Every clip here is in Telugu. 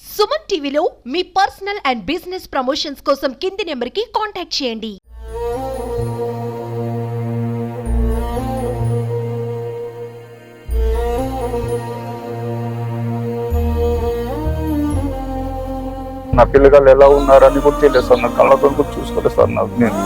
సుమన్ టీవీలో మీ పర్సనల్ అండ్ బిజినెస్ ప్రమోషన్స్ కోసం కింది నెంబర్కి కాంటాక్ట్ చేయండి. నా పిల్లగాళ్ళు ఎలా ఉన్నారని కూడా తెలియదు సార్. నా కళ్ళ కూడా చూసుకోలేదు సార్ నాకు నేను.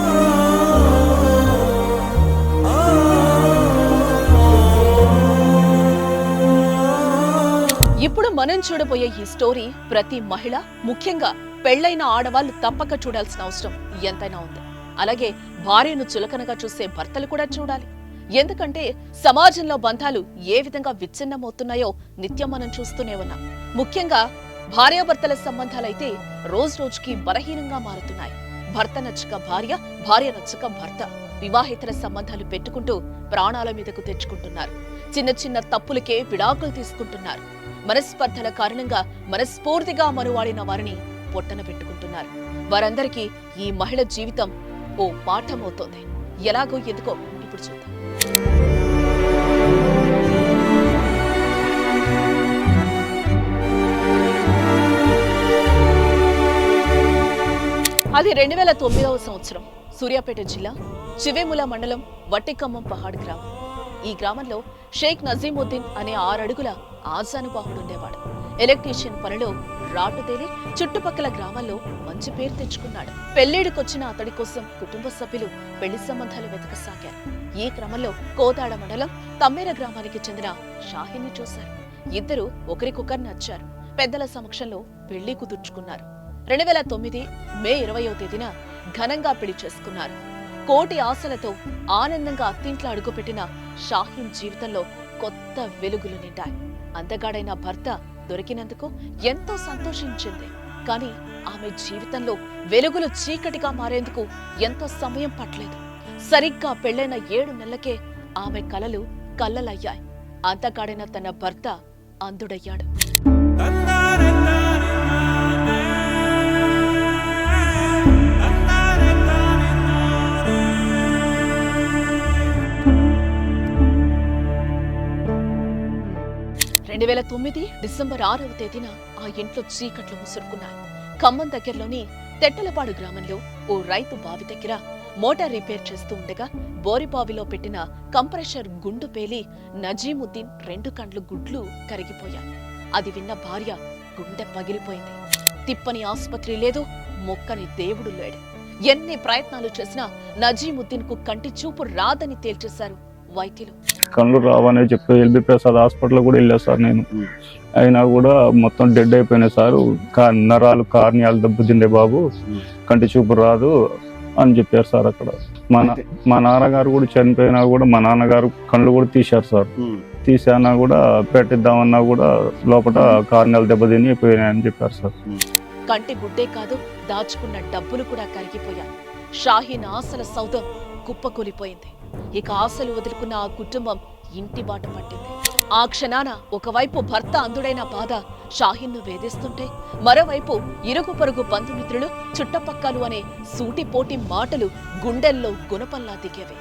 ఇప్పుడు మనం చూడబోయే ఈ స్టోరీ ప్రతి మహిళ ముఖ్యంగా పెళ్ళైన ఆడవాళ్ళు తప్పక చూడాల్సిన అవసరం ఎంతైనా ఉంది. అలాగే భార్యను చులకనగా చూసే భర్తలు కూడా చూడాలి. ఎందుకంటే సమాజంలో బంధాలు ఏ విధంగా విచ్ఛిన్నమవుతున్నాయో నిత్యం మనం చూస్తూనే ఉన్నాం. ముఖ్యంగా భార్యాభర్తల సంబంధాలైతే రోజు రోజుకి బలహీనంగా మారుతున్నాయి. భర్త నచ్చక భార్య భార్య నచ్చక భర్త వివాహేతర సంబంధాలు పెట్టుకుంటూ ప్రాణాల మీదకు తెచ్చుకుంటున్నారు. చిన్న చిన్న తప్పులకే విడాకులు తీసుకుంటున్నారు. మనస్పర్ధల కారణంగా మనస్ఫూర్తిగా మనువాడిన వారిని పొట్టన పెట్టుకుంటున్నారు. వారందరికీ ఈ మహిళ జీవితం ఓ పాఠమవుతోంది. ఎలాగో ఎందుకో ఇప్పుడు చూద్దాం. అది రెండు వేల తొమ్మిదవ సంవత్సరం. సూర్యాపేట జిల్లా చివేముల మండలం వట్టికమ్మం పహాడ్ గ్రామం. ఈ గ్రామంలో షేక్ నజీముద్దీన్ అనే ఆరడుగుల ఆశానుబాహుడుండేవాడు ఎలక్ట్రీషియన్ పనిలో రాటు తేలి చుట్టుపక్కల గ్రామాల్లో మంచి పేరు తెచ్చుకున్నాడు. పెళ్ళిడికొచ్చిన అతడి కోసం కుటుంబ సభ్యులు పెళ్ళి సంబంధాలు వెతకసాగారు. ఈ క్రమంలో కోదాడ మండలం తమ్మేర గ్రామానికి చెందిన షాహిని చూశారు. ఇద్దరు ఒకరికొకరు నచ్చారు. పెద్దల సమక్షంలో పెళ్ళి కుదుర్చుకున్నారు. రెండు వేల తొమ్మిది మే ఇరవయో తేదీన ఘనంగా పెళ్ళి చేసుకున్నారు. కోటి ఆశలతో ఆనందంగా అత్తింట్లో అడుగుపెట్టిన షాహీన్ జీవితంలో కొత్త వెలుగులు నిండాయి. అందగాడైన భర్త దొరికినందుకు ఎంతో సంతోషించింది. కానీ ఆమె జీవితంలో వెలుగులు చీకటిగా మారేందుకు ఎంతో సమయం పట్టలేదు. సరిగ్గా పెళ్ళైన ఏడు నెలలకే ఆమె కలలు కల్లలయ్యాయి. అంతగాడిన తన భర్త అందుడయ్యాడు రెండు వేల తొమ్మిది డిసెంబర్ ఆరవ తేదీన ఆ ఇంట్లో చీకట్లు ముసురుకున్నాయి. ఖమ్మం దగ్గరలోని తెట్టలపాడు గ్రామంలో ఓ రైతు బావి దగ్గర మోటార్ రిపేర్ చేస్తూ ఉండగా బోరిబావిలో పెట్టిన కంప్రెషర్ గుండు పేలి నజీముద్దీన్ రెండు కండ్లు గుడ్లు కరిగిపోయాయి. అది విన్న భార్య గుండె పగిలిపోయింది. తిప్పని ఆసుపత్రి లేదు మొక్కని దేవుడు లేడు. ఎన్ని ప్రయత్నాలు చేసినా నజీముద్దీన్కు కంటి చూపు రాదని తేల్చేశారు వైద్యులు. కళ్ళు రావనే చెప్పి ఎల్బి ప్రసాద్ హాస్పిటల్ కూడా వెళ్ళా సార్ నేను. అయినా కూడా మొత్తం డెడ్ అయిపోయినాయి సార్. కా- నరాలు కార్నియాలు దెబ్బతిండే బాబు. కంటి చూపు రాదు అని చెప్పారు సార్ అక్కడ. మా మా నాన్నగారు కూడా చనిపోయినా కూడా మా నాన్నగారు కళ్ళు కూడా తీశారు సార్. తీసానా కూడా పెట్టిద్దామన్నా కూడా లోపల కార్నియాలు దెబ్బతిని పోయినాయని చెప్పారు సార్. కంటి గుడ్డే కాదు దాచుకున్న డబ్బులు కూడా కరిగిపోయాయి. షాహీన్ ఆశల సౌధం కుప్పకూలిపోయింది. ఇక ఆశలు వదులుకున్న ఆ కుటుంబం ఇంటి బాట పట్టింది. ఆ క్షణాన ఒకవైపు భర్త అందుడైన బాధ షాహీన్ను వేధిస్తుంటే మరోవైపు ఇరుగు పొరుగు బంధుమిత్రులు చుట్టపక్కలు అనే సూటిపోటి మాటలు గుండెల్లో గుణపల్లా దిగేవి.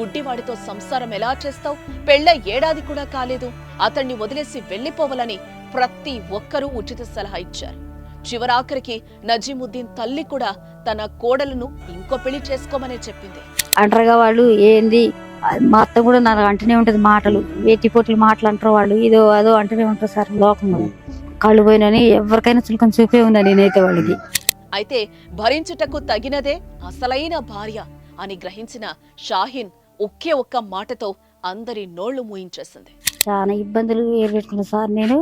గుడ్డివాడితో సంసారం ఎలా చేస్తావు? పెళ్ళ ఏడాది కూడా కాలేదు. అతన్ని వదిలేసి వెళ్ళిపోవాలని ప్రతి ఒక్కరూ ఉచిత సలహా ఇచ్చారు. చివరాఖరికి నజీముద్దీన్ తల్లి కూడా తన కోడలను ఇంకో పెళ్ళి చేసుకోమనే చెప్పింది. అంటారుగా వాళ్ళు ఏంది? మా అత్త కూడా నాకు అంటూనే ఉంటది మాటలు. ఎట్టిపోట్లు మాటలు అంటారు వాళ్ళు. ఇదో అదో అంటూనే ఉంటారు సార్ లోకంలో. కళ్ళు పోయినని ఎవరికైనా చులకని చూపే ఉందా నేనైతే వాళ్ళకి? అయితే భరించుటకు తగినదే అసలైన భార్య అని గ్రహించిన షాహీన్ ఒకే ఒక్క మాటతో అందరి నోళ్ళు మూయించేసింది. చాలా ఇబ్బందులు ఏర్పెట్టుకున్నా సార్ నేను.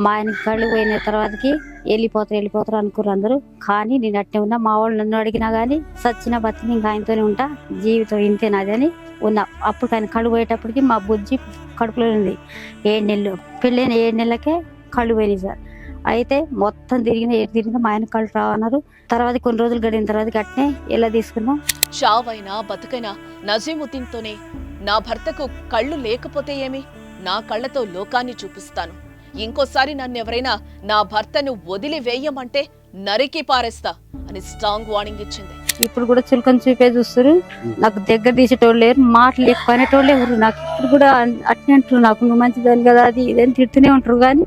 మా ఆయనకి కళ్ళు పోయిన తర్వాతకి వెళ్ళిపోతారు వెళ్ళిపోతారు అనుకున్నారు అందరూ. కానీ నేను అట్టే ఉన్నా మా వాళ్ళు నన్ను అడిగినా కానీ సచ్చిన బతికి ఇంకా ఆయనతోనే ఉంటా జీవితం ఇంతే నాది అని ఉన్నా. అప్పుడు ఆయన కళ్ళు పోయేటప్పటికి మా బుజ్జి కడుపులో ఉంది. ఏడు నెలలు పెళ్ళైన ఏడు నెలలకే కళ్ళు పోయినాయి సార్. అయితే మొత్తం తిరిగిన ఏడు తిరిగిన మా ఆయన కళ్ళు రావన్నారు. తర్వాత కొన్ని రోజులు గడిన తర్వాత అట్నే ఎలా తీసుకున్నాం. చావైనా బతుకైనా నజీముద్దీన్తోనే నా భర్తకు కళ్ళు లేకపోతే ఏమి? నా కళ్ళతో లోకాన్ని చూపిస్తాను. ఇంకోసారి నన్నెవరైనా నా భర్తను వదిలి వేయమంటే నరికి పారేస్తా అని స్ట్రాంగ్ వార్నింగ్ ఇచ్చింది. ఇప్పుడు కూడా చులకని చూపే చూస్తారు. నాకు దగ్గర తీసేటోళ్ళు లేరు మాటలు ఎక్కువ అనేటోళ్ళు ఎవరు నాకు. ఇప్పుడు కూడా అట్నే అంటారు నాకు నువ్వు మంచిదని కదా అది ఇదని తిడుతూనే ఉంటారు కానీ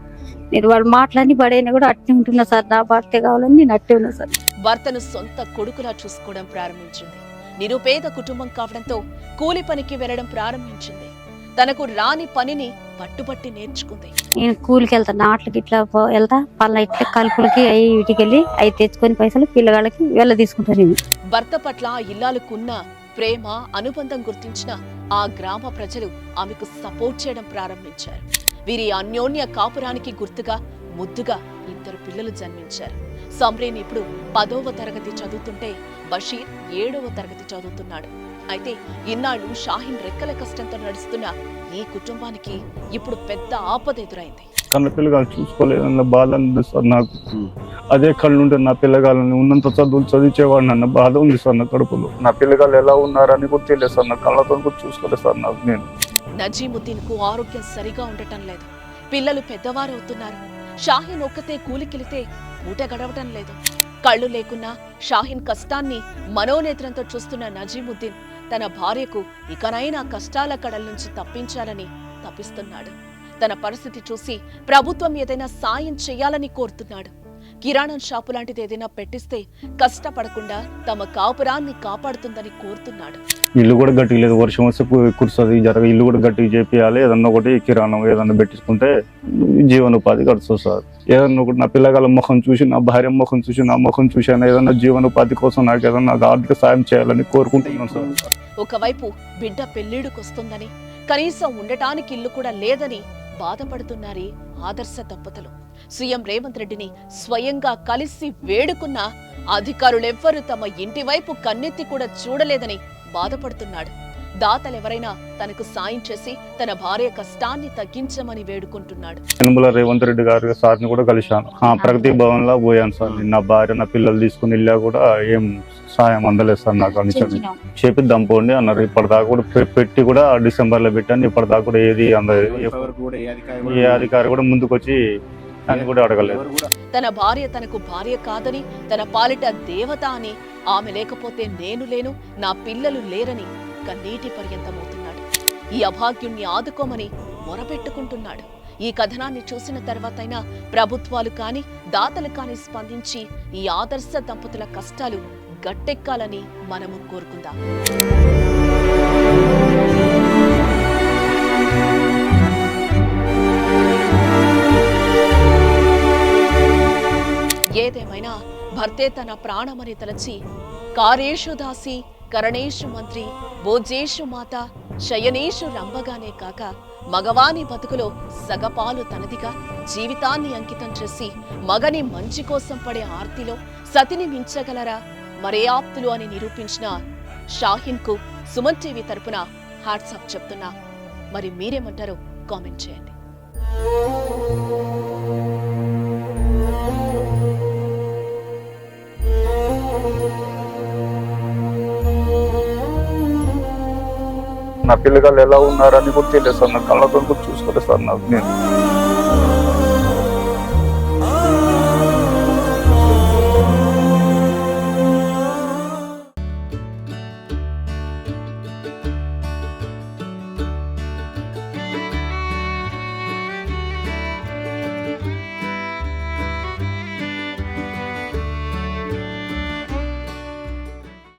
నేను వాళ్ళ మాటలన్నీ పడైనా కూడా అట్నే ఉంటున్నా సార్. నా భర్తే కావాలని నేను అట్టే ఉన్నా సార్. భర్తను సొంత కొడుకులా చూసుకోవడం ప్రారంభించింది. నిరుపేద కుటుంబం కావడంతో కూలి పనికి వెళ్ళడం ప్రారంభించింది. తనకు రాని పనిని పట్టుబట్టి నేర్చుకుంది. నేను కూలికి వెళ్తా నాట్లకి ఇట్లా వెళ్తా పళ్ళ ఇట్లా కలుపులకి అవి వీటికి వెళ్ళి అవి తెచ్చుకొని పైసలు పిల్లగాళ్ళకి వెళ్ళ తీసుకుంటాను నేను. భర్త పట్ల ఇల్లాలుకున్న ప్రేమ అనుబంధం గుర్తించిన ఆ గ్రామ ప్రజలు ఆమెకు సపోర్ట్ చేయడం ప్రారంభించారు. వీరి అన్యోన్య కాపురానికి గుర్తుగా ముద్దుగా ఇద్దరు పిల్లలు జన్మించారు. సమ్రీన్ ఇప్పుడు పదవ తరగతి చదువుతుంటే బషీర్ ఏడవ తరగతి చదువుతున్నాడు. అయితే ఇన్నాళ్ళు షాహిన్ రెక్కల కష్టంతో నడుస్తున్న ఈ కుటుంబానికి ఇప్పుడు పెద్ద ఆపద ఎదురైంది. కన్న పిల్లగాలు చూసుకోలేదన్న బాధ ఉంది సార్ నాకు. అదే కళ్ళు ఉంటే నా పిల్లగాలని ఉన్నంత చదువులు చదివించేవాడిని అన్న బాధ ఉంది సార్ నా కడుపులో. నా పిల్లగాలు ఎలా ఉన్నారని కూడా తెలియదు సార్ నా కళ్ళతో కూడా చూసుకోలేదు సార్ నాకు నేను. నజీముద్దీన్కు ఆరోగ్యం సరిగా ఉండటం లేదు. పిల్లలు పెద్దవారవుతున్నారు. షాహీన్ ఒక్కతే కూలికెళితే పూట గడవటం లేదు. కళ్ళు లేకున్నా షాహీన్ కష్టాన్ని మనోనేత్రంతో చూస్తున్న నజీముద్దీన్ తన భార్యకు ఇకనైనా కష్టాల కడల నుంచి తప్పించాలని తప్పిస్తున్నాడు తన పరిస్థితి చూసి ప్రభుత్వం ఏదైనా సాయం చేయాలని కోరుతున్నాడు. కిరాణా షాపు లాంటిది ఏదైనా పెట్టిస్తే కష్టపడకుండా తమ కాపురాన్ని కాపాడుతుందని కోరుతున్నాడు. ఇల్లు కూడా గట్టిగా లేదు. వర్షం వస్తే కురుస్తుంది. జరగ ఇల్లు కూడా గట్టిగా చేపియాలి. ఏదన్నా ఒకటి కిరాణం ఏదన్నా పెట్టించుకుంటే జీవనోపాధి గడుస్తుంది సార్ ఏదన్నా ఒకటి నా పిల్లగాల ముఖం చూసి నా భార్య ముఖం చూసి నా ముఖం చూసి ఏదన్నా జీవనోపాధి కోసం నాకు ఏదన్నా ఆర్థిక సాయం చేయాలని కోరుకుంటున్నాను సార్. ఒకవైపు బిడ్డ పెళ్ళిడుకొస్తుందని కనీసం ఉండటానికి ఇల్లు కూడా లేదని బాధపడుతున్నారే ఆదర్శ దంపతులు. సీఎం రేవంత్ రెడ్డిని స్వయంగా కలిసి వేడుకున్నా అధికారులెవ్వరూ తమ ఇంటి వైపు కన్నెత్తి కూడా చూడలేదని బాధపడుతున్నాడు. దాతలెవరైనా తనకు సాయం చేసి తన భార్య కష్టాన్ని తగ్గించమని వేడుకుంటున్నాడు. యనుమల రేవంత్ రెడ్డి గారి సార్ని కూడా కలిశాను. ఆ ప్రగతి భవన్లో పోయాను సార్. నా భార్య నా పిల్లలు తీసుకుని వెళ్ళా కూడా ఏం సాయం అందలేదు సార్ నాకు అని చెప్పి చేసినాం. చేపిద్దాం పోండి అన్నారు. ఇప్పటిదాకా కూడా పెట్టి కూడా డిసెంబర్లో పెట్టాను. ఇప్పటిదాకా కూడా ఏది అందలేదు. ఏ అధికారి కూడా ముందుకు వచ్చి అని కూడా అడగలేదు. ఎవరు కూడా తన భార్య తనకు భార్య కాదని తన పాలిట దేవత అని ఆమె లేకపోతే నేను లేను నా పిల్లలు లేరని కన్నీటి పర్యంతమవుతున్నాడు ఈ అభాగ్యుణ్ణి ఆదుకోమని మొరపెట్టుకుంటున్నాడు. ఈ కథనాన్ని చూసిన తర్వాతైనా ప్రభుత్వాలు కాని దాతలు కాని స్పందించి ఈ ఆదర్శ దంపతుల కష్టాలు గట్టెక్కాలని మనము కోరుకుందాం. భర్తే తన ప్రాణమని తలచి కారేషు దాసి కరణేషు మంత్రి భోజేషు మాత శయనేషు రంభగానే కాక మగవాని బతుకులో సగపాలు తనదిగా జీవితాన్ని అంకితం చేసి మగని మంచి కోసం పడే ఆర్తిలో సతిని మించగలరా? మరే ఆప్తులు అని నిరూపించిన షాహిన్కు సుమన్ టీవీ తరపున హాట్సాప్ చెప్తున్నా. మరి మీరేమంటారో కామెంట్ చేయండి. నా పిల్లగాళ్ళు ఎలా ఉన్నారని కూడా తెలియదు సార్. నా కళ్ళతో కూడా చూసుకోలేదు సార్ నాకు నేను.